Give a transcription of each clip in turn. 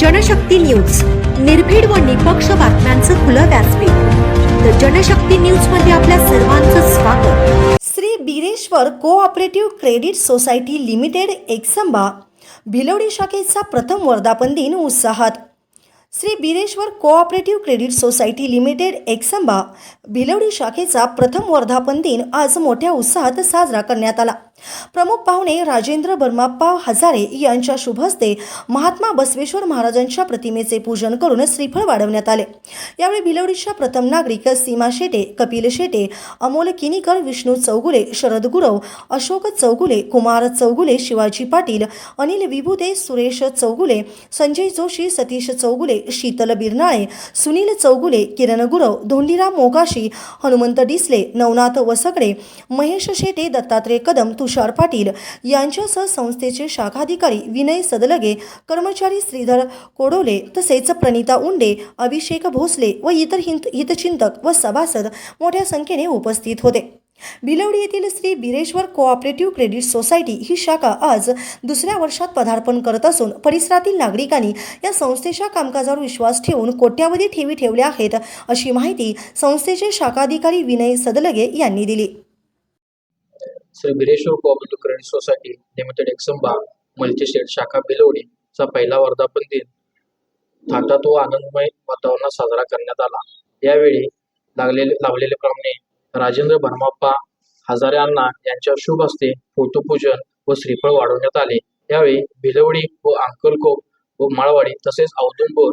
Janshakti news. निर्भीड व निपक्ष बातम्यांचं खुलं व्यासपीठ. तर जनशक्ती न्यूजमध्ये आपल्या सर्वांचं स्वागत. Shri Bireshwar cooperative credit society limited Eksamba Bhilwadi शाखेचा प्रथम वर्धापन दिन उत्साहात. Shri Bireshwar cooperative credit society limited Eksamba Bhilwadi शाखेचा प्रथम वर्धापन दिन आज मोठ्या उत्साहात साजरा करण्यात आला. प्रमुख पाहुणे राजेंद्र बर्माप्पा हजारे यांच्या शुभ हस्ते महात्मा बसवेश्वर महाराजांच्या प्रतिमेचे पूजन करून श्रीफळ वाढवण्यात आले. यावेळी भिलवडीच्या प्रथम नागरिक सीमा शेटे कपिल शेटे अमोल किनीकर विष्णू चौगुले शरद गुरव अशोक चौगुले कुमार चौगुले शिवाजी पाटील अनिल विभुदे सुरेश चौगुले संजय जोशी सतीश चौगुले शीतल बिरनाळे सुनील चौगुले किरण गुरव धोंडीराम मोकाशी हनुमंत डिसले नवनाथ वसकडे महेश शेटे दत्तात्रय कदम तुषार पाटील यांच्यासह संस्थेचे शाखाधिकारी विनय सदलगे कर्मचारी श्रीधर कोडोले तसेच प्रणिता उंडे अभिषेक भोसले व इतर हित हितचिंतक व सभासद मोठ्या संख्येने उपस्थित होते. भिलवडी येथील Shri Bireshwar cooperative credit society ही शाखा आज दुसऱ्या वर्षात पदार्पण करत असून परिसरातील नागरिकांनी या संस्थेच्या कामकाजावर विश्वास ठेवून कोट्यावधी ठेवी ठेवल्या आहेत अशी माहिती संस्थेचे शाखाधिकारी विनय सदलगे यांनी दिली. Shri Bireshwar cooperative credit society limited Eksamba multistate शाखा बिलवडी चा पहिला वर्धापन दिन थाटात व आनंदमय वातावरणात साजरा करण्यात आला. यावेळी लागलेले लावलेले प्रमाणे राजेंद्र भरमाप्पा हजारे अण्णा यांच्या शुभ हस्ते फोटोपूजन व श्रीफळ वाढवण्यात आले. यावेळी भिलवडी व अंकलकोप व माळवाडी तसेच औदुंबोर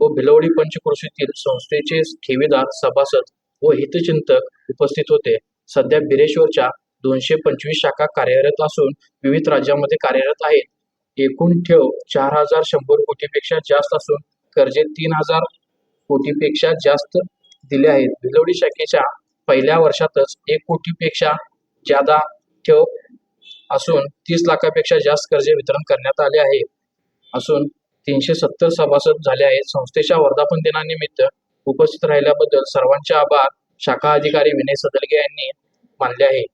व भिलवडी पंचक्रोशीतील संस्थेचे ठेवीदार सभासद व हितचिंतक उपस्थित होते. सध्या बिरेश्वरच्या दोनशे पंचवीस शाखा कार्यरत असून विविध राज्यामध्ये कार्यरत आहेत. एकूण ठेव चार हजार शंभर कोटीपेक्षा जास्त असून कर्जे तीन हजार कोटीपेक्षा जास्त दिले आहेत. भिलवडी शाखेच्या पहिल्या वर्षातच एक कोटीपेक्षा जादा ठेव असून तीस लाखापेक्षा जास्त कर्जे वितरण करण्यात आले आहे. असून तीनशे सत्तर सभासद झाले आहेत. संस्थेच्या वर्धापन दिनानिमित्त उपस्थित राहिल्याबद्दल सर्वांचे आभार. शाखा अधिकारी विनय सदलगे यांनी मानले आहे.